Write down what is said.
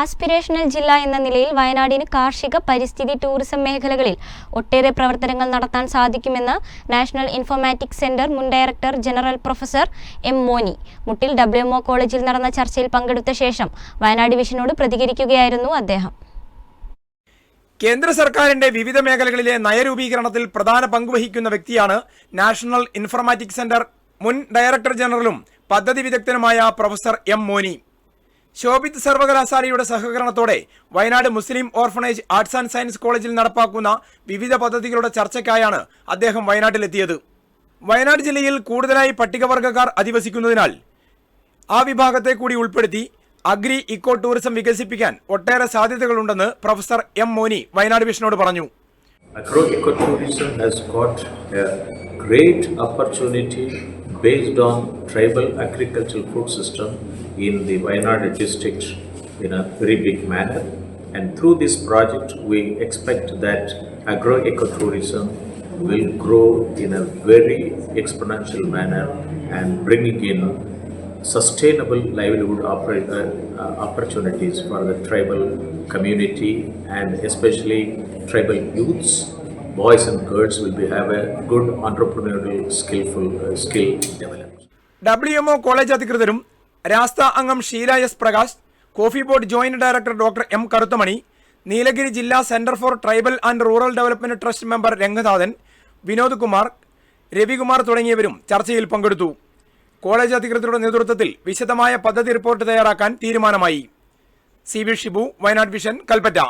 Aspirational ജില്ല എന്ന നിലയിൽ വയനാടിന് കാർഷിക പരിസ്ഥിതി ടൂറിസം മേഖലകളിൽ ഒട്ടേറെ പ്രവർത്തനങ്ങൾ നടത്താൻ സാധിക്കുമെന്ന് നാഷണൽ ഇൻഫോർമാറ്റിക്സ് സെന്റർ മുൻ director general professor M Moni. Muttil WMO കോളേജിൽ നടന്ന ചർച്ചയിൽ പങ്കെടുത്ത ശേഷം വയനാട് വിഷനോട് പ്രതികരിക്കുകയായിരുന്നു അദ്ദേഹം. കേന്ദ്ര സർക്കാരിന്റെ വിവിധ മേഖലകളിലെ നയരൂപീകരണത്തിൽ പ്രധാന പങ്കുവഹിക്കുന്ന വ്യക്തിയാണ് നാഷണൽ ഇൻഫർമാറ്റിക്സ് സെന്റർ മുൻ ഡയറക്ടർ ജനറലും പദ്ധതി വിദഗ്ധനുമായ പ്രൊഫസർ എം മോനി. ശോഭിത് സർവകലാശാലയുടെ സഹകരണത്തോടെ Wayanad Muslim orphanage arts and science കോളേജിൽ നടപ്പാക്കുന്ന വിവിധ പദ്ധതികളുടെ ചർച്ചയ്ക്കായാണ് അദ്ദേഹം വയനാട്ടിലെത്തിയത്. വയനാട് ജില്ലയിൽ കൂടുതലായി പട്ടികവർഗക്കാർ അധിവസിക്കുന്നതിനാൽ ആ വിഭാഗത്തെ കൂടി ഉൾപ്പെടുത്തി അഗ്രി ഇക്കോ ടൂറിസം വികസിപ്പിക്കാൻ ഒട്ടേറെ സാധ്യതകളുണ്ടെന്ന് പ്രൊഫസർ എം മോനി വയനാട് വിഷനോട് പറഞ്ഞു. Tourism has got a great opportunity based on tribal agricultural food system in the Wayanad district in a very big manner. And through this project, we expect that agroecotourism will grow in a very exponential manner and bringing in sustainable livelihood uh, uh, opportunities for the tribal community and especially tribal youths boys and girls will be have a good entrepreneurial skillful uh, skill developed W college അധികൃതരും രാസ്ത അംഗം Sheela S Prakash coffee board joint director doctor M Karuthamani Nilgiri ജില്ലാ centre for tribal and rural development trust member Ranganathan Vinod Kumar Ravikumar തുടങ്ങിയവരും ചർച്ചയിൽ പങ്കെടുത്തു. College അധികൃതരുടെ നേതൃത്വത്തിൽ വിശദമായ പദ്ധതി റിപ്പോർട്ട് തയ്യാറാക്കാൻ തീരുമാനമായി. C V Shibu Wayanad vision Kalpetta.